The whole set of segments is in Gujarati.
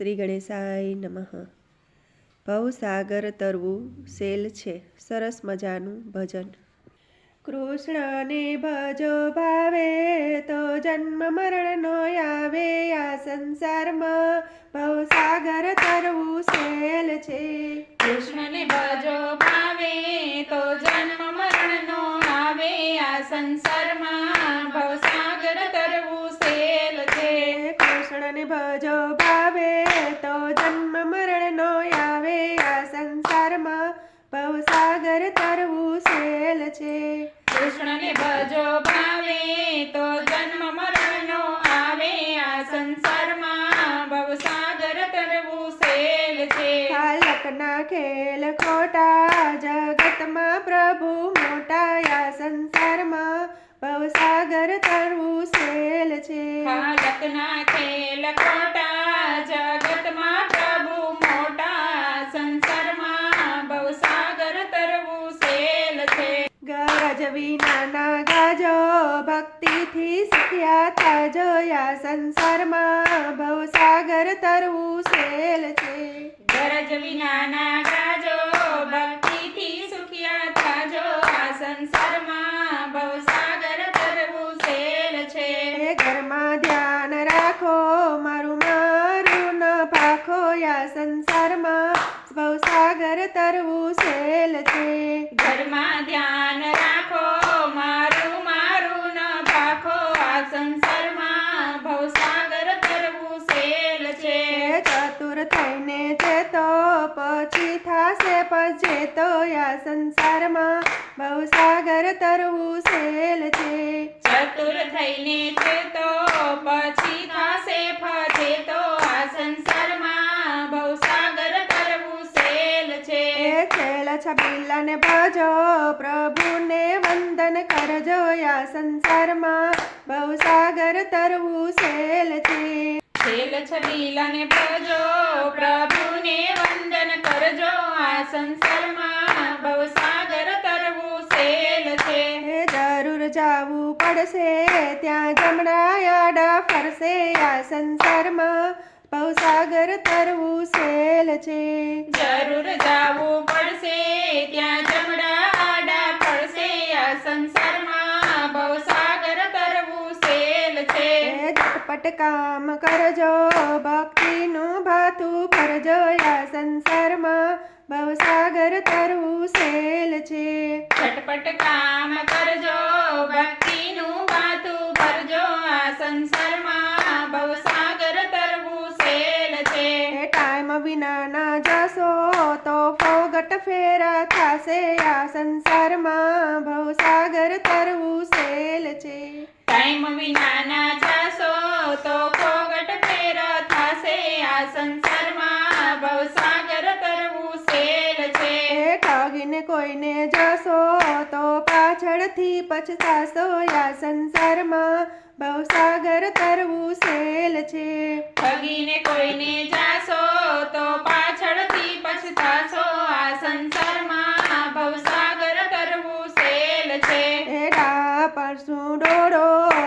શ્રી ગણેશાય નમઃ. ભવસાગર તરવું સેલ છે. સરસ મજાનું ભજન. કૃષ્ણને ભજો ભાવે તો જન્મ મરણનો આવે આ સંસારમાં. ભવસાગર તરવું સેલ છે. કૃષ્ણને ભજો ભાવે તો જન્મ મરણનો આવે આ સંસારમાં ભવસાગર તરવું સેલ છે કૃષ્ણને ભજો ભાવે તો જન્મ મરણનો આવે આ સંસારમાં ભવસાગર તરવું સેલ છે. કૃષ્ણને ભજો ભાવે તો જન્મ મરણનો આવે. આ સંસારમાં ભવસાગર તરવું સેલ છે. કાલકના ખેલ ખોટા જગતમાં પ્રભુ મોટા. આ સંસારમાં ભવસાગર તરવું સેલ છે. બાળકના ખેલ ખોટા જગતમાં પ્રભુ મોટા સંસારમાં ભવસાગર તરવું સેલ છે ગરજ વિનાના ગાજો ભક્તિથી શીખ્યા આ સંસારમાં ભવસાગર તરવું સેલ છે ગરજ વિનાના ગાજો ભક્તિથી સુખિયા થાજો આ સંસારમાં ભવસાગર તરવું સેલ છે ઘરમાં ધ્યાન રાખો, મારું મારું ન પાખો યા સંસારમાં ભવસાગર તરવું સેલ છે. ઘરમાં ધ્યાન રાખો મારું મારું ન ભાખો આ સંસારમાં ભવસાગર તરવું સેલ છે એ ચતુર થઈને જેતો પછી પજે તો આ સંસારમાં ભવસાગર તરવું સેલ છે. ચતુર થઈને તે તો પછી થાશે ફજે તો આ સંસારમાં ભવસાગર તરવું સેલ છે. છેલ છબીલાને ભજો પ્રભુને વંદન કરજો આ સંસારમાં ભવસાગર તરવું સેલ છે. છેલ છબીલાને ભજો આ સંસારમાં ભવસાગર તરવું સેલ છે. હે જરૂર જાવું પડશે ત્યાં જમણા આડા ફરશે આ સંસારમાં ભવસાગર તરવું સેલ છે. જરૂર જાવું પડશે ત્યાં જમણા આડા પડશે આ સંસારમાં ભવસાગર તરવું સેલ છે. ઝટપટ કામ કરજો ભક્તિનું ભાતું ભરજો આ સંસારમાં ભવસાગર તરવું સેલ છે. ચટપટ કામ કરજો ભક્તિનું વાતું ભરજો આ સંસારમાં ભવસાગર તરવું સેલ છે. ટાઈમ વિના ના જશો તો ફોગટ ફેરા થશે આ સંસારમાં ભવસાગર તરવું સેલ છે. ટાઈમ વિના ના જાશો તો ફોગટ ફેર થાશે આ સંસારમાં ભવસાગર તરવું સેલ છે એ ઠગીને કોઈને જશો તો પાછળથી પછતાશો આ સંસારમાં બહુ સાગર તરવું સેલ છે. ભગીને કોઈને જાશો તો પાછળથી પછતાશો આ સંસારમાં બહુ સાગર તરવું સેલ છે. એ પરસું ડોડો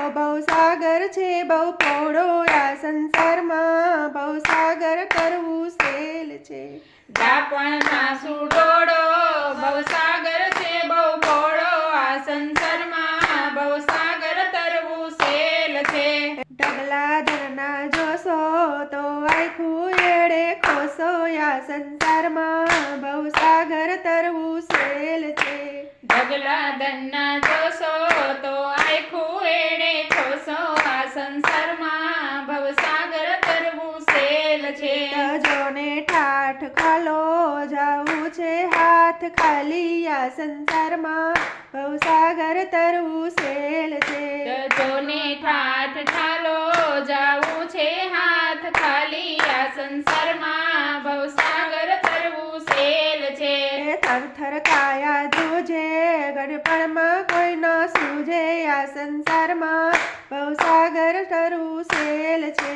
બહુ સાગર છે બહુ પોળો આ સંસારમાં બહુ સાગર કરવું સેલ છે. ડાપણ સાસુ ડોડો? બહુ છે બહુ પોળો આ સંસારમાં ભવસાગર તરવું સેલ છે ડગલા ધરના જોશો તો આખું એડે ખોશો આ સંસારમાં ભવસાગર તરવું સેલ છે. ઢગલા દન્ના જોશો તો આખું એડે ખોશો આ સંસારમાં ભવસાગર તરવું સેલ છે. તજોને ઠાઠ ખાલો જાવું છે હાથ ખાલી આ સંસારમાં. ભવસાગર તરવું સેલ છે. જોને ઠાઠ ખાલો જાવું છે હાથ ખાલી આ સંસારમાં. ભવસાગર તરવું સેલ છે. થર થર કાયા જોજે ગડપણમાં કોઈ આ સંસારમાં ભવસાગર તરવું સેલ છે.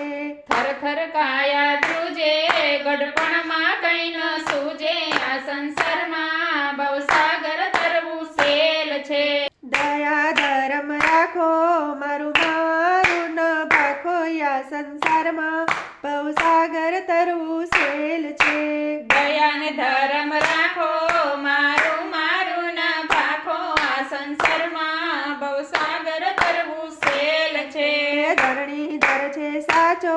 થર થર કાયા ધ્રુજે ગઢપણમાં કઈ ન સૂજે આ સંસારમાં ભવસાગર તરવું સેલ છે. દયા ધર્મ રાખો મારું મારું ન પાખો આ સંસારમાં ભવસાગર તરવું સેલ છે. દયા ને ધર્મ રાખો મારું મારું ના ભાખો આ સંસારમાં ભવસાગર તરવું સેલ છે એ ધરણી દર છે સાચો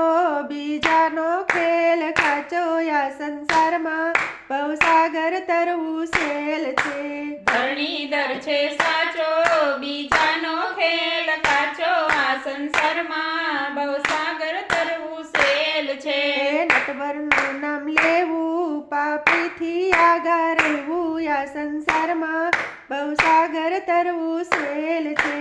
બીજાનો ખેલ ખાચો આ સંસારમાં ભવસાગર તરવું સેલ છે. ધરણીધર છે સાચો બીજાનો ખેલ કાચો. આ સંસારમાં ભવસાગર તરવું સેલ છે. નટવરનું નામ લેવું પાપીથી આગા રહેવું આ સંસારમાં ભવસાગર તરવું સેલ છે.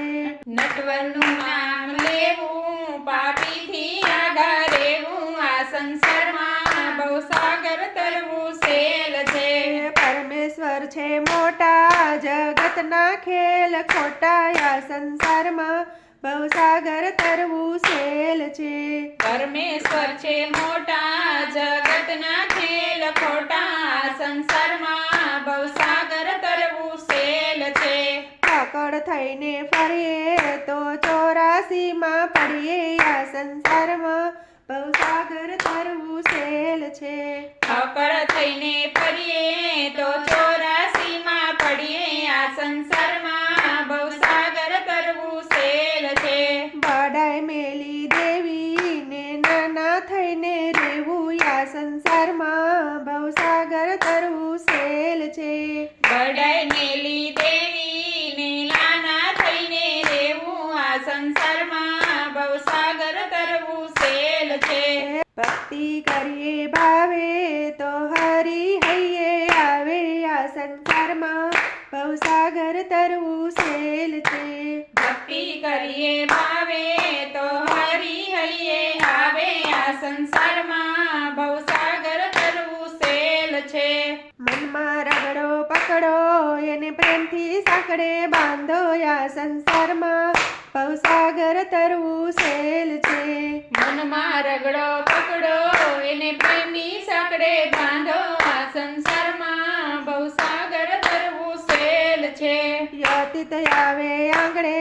નટવરનું નામ લેવું પાપીથી આગા રહેવું આ સંસારમાં ભવસાગર તરવું સેલ છે એ પરમેશ્વર છે મોટા જગતના ખેલ ખોટાયા સંસારમાં. ભવસાગર તરવું સેલ છે. પરમેશ્વર છે મોટા જગતના ખેલ ખોટા સંસારમાં. ભવસાગર તરવું સેલ છે. પકડ થઈને ફરીએ તો ચોરાસીમાં પડીએ આ સંસારમાં. ભવસાગર તરવું સેલ છે. પકડ થઈને ફરીએ તો આ સંસારમાં ભવસાગર તરવું સેલ છે. બડાઈ મેલી દેવી ને નાના થઈને રહેવું આ સંસારમાં ભવસાગર તરવું સેલ છે. બડાઈ મેલી દેવીને નાના થઈને રહેવું આ સંસારમાં ભવસાગર તરવું સેલ છે. ભક્તિ કરીએ ભાવે તો હરી હૈયે આવે આ સંસારમાં. ભવસાગર તરવું સેલ છે. ભક્તિ કરીએ ભાવે તો હરી હૈયે આવે આ સંસારમાં. ભવસાગર તરવું સેલ છે. મનમાં રગડો પકડો એને પ્રેમથી સાંકળે બાંધો આ સંસારમાં. ભવસાગર તરવું સેલ છે. મનમાં રગડો પકડો એને પ્રેમની સાંકળે બાંધો આ સંસારમાં ભવસાગર તરવું સેલ છે યતિત આવે આંગણે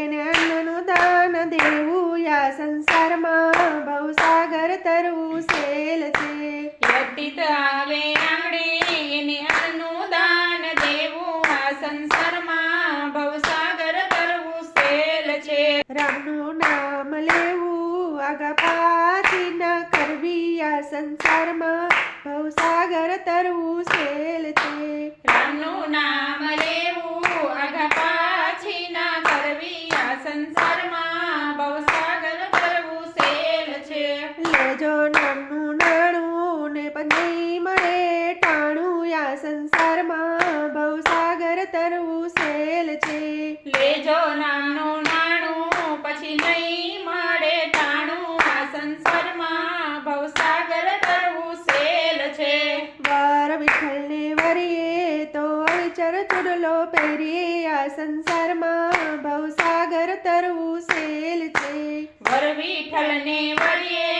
એને અન્નનું દાન દેવું. યા સંસારમાં ભવસાગર તરવું સેલ છે. વ્યતીત આવે આંગણે એને અન્નનું દાન દેવું. આ સંસારમાં ભવસાગર તરવું સેલ છે. રામનું નામ લેવું આગા પાછી ના કરવી. આ સંસારમાં ભવસાગર તરવું સેલ છે. રામનું નામ લેવું આગા પાછી ના કરવી આ સંસારમાં ભવસાગર તરવું સેલ છે લેજો નામનું નાણું ને પત્ની મળે ટાણું આ સંસારમાં ભવસાગર તરવું સેલ છે. લેજો નામનું નાણું પછી નહીં મળે ટાણું આ સંસારમાં ભવસાગર તરવું સેલ છે. વાર વિઠ્ઠલને વરીએ તો અવિચર ચુડલો પહેરીએ. આ સંસારમાં ભવસાગર તરવું સેલ છે. વર વિઠ્ઠલને વળીએ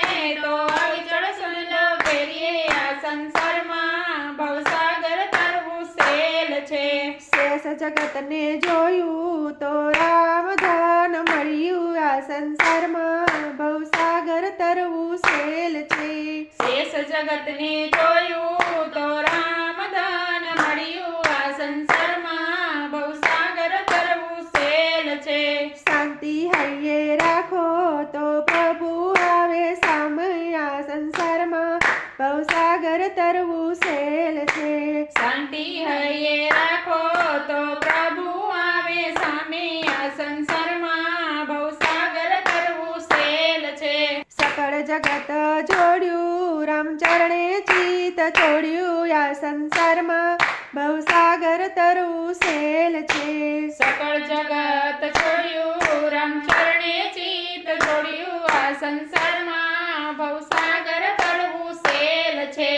તો અવિચળ સુનલો પહેરીએ આ સંસારમાં ભવસાગર તરવું સેલ છે શેષ જગતને જોયું તો રામ ધન મળ્યું આ સંસારમાં. ભવસાગર તરવું સેલ છે. શેષ જગતને જોયું તો રામ ધન મળ્યું આ સંસારમાં. ભવસાગર તરવું સેલ છે. શાંતિ હૈયે રાખો તો પ્રભુ આવે સામે આ સંસારમાં. ભવસાગર તરવું સેલ છે. શાંતિ હૈયે રાખો તો પ્રભુ આવે સામે આ સંસારમાં. બહુ સાગર કરવું સેલ છે. સકળ જગત જોડ્યું, રામચરણે ચિત છોડ્યું આ સંસારમાં. ભવસાગર તરવું સેલ છે. સકળ જગત છોડ્યું, રામચરણે ચિત છોડ્યું આ સંસારમાં. ભવસાગર તરવું સેલ છે.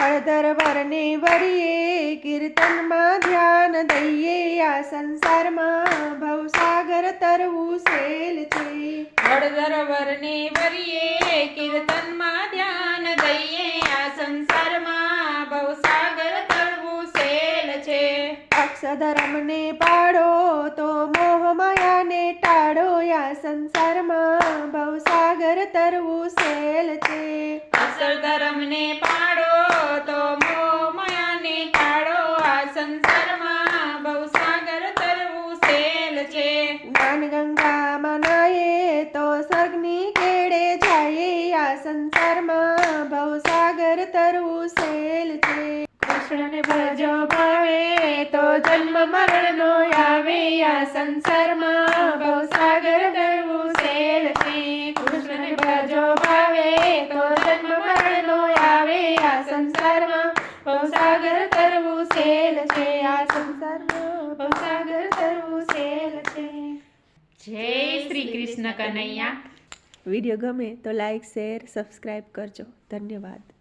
હળદર વરને વરીએ કીર્તનમાં ધ્યાન દઈએ આ સંસારમાં ભવસાગર તરવું સેલ છે. હળદર વરને વરીએ કીર્તનમાં ધ્યાન દઈએ આ સંસારમાં ભવસાગર તરવું સેલ છે. અક્ષધર્મને પાડો તો મોહ માયાને ટાળો આ સંસારમાં ભવસાગર તરવું સેલ છે. અક્ષર ધર્મને પાડો તો મોહ માયાને કાઢો આ સંસારમાં બહુ સાગર તરવું સેલ છે જ્ઞાન ગંગામાં નાયે તો સ્વર્ગની કેડે જાય આ સંસારમાં ભવસાગર તરવું સેલ છે કૃષ્ણને ભજો ભાવે તો જન્મ મરણનો આવે આ સંસારમાં. ભવસાગર તરવું સેલ છે કૃષ્ણને ભજો ભાવે તો જન્મ મરણનો આવે આ સંસારમાં. ભવસાગર તરવું સેલ છે આ સંસારમાં. ભવસાગર તરવું સેલ છે. જય શ્રી કૃષ્ણ કનૈયા. વીડિયો ગમે તો લાઈક શેર સબસ્ક્રાઈબ કરજો. ધન્યવાદ.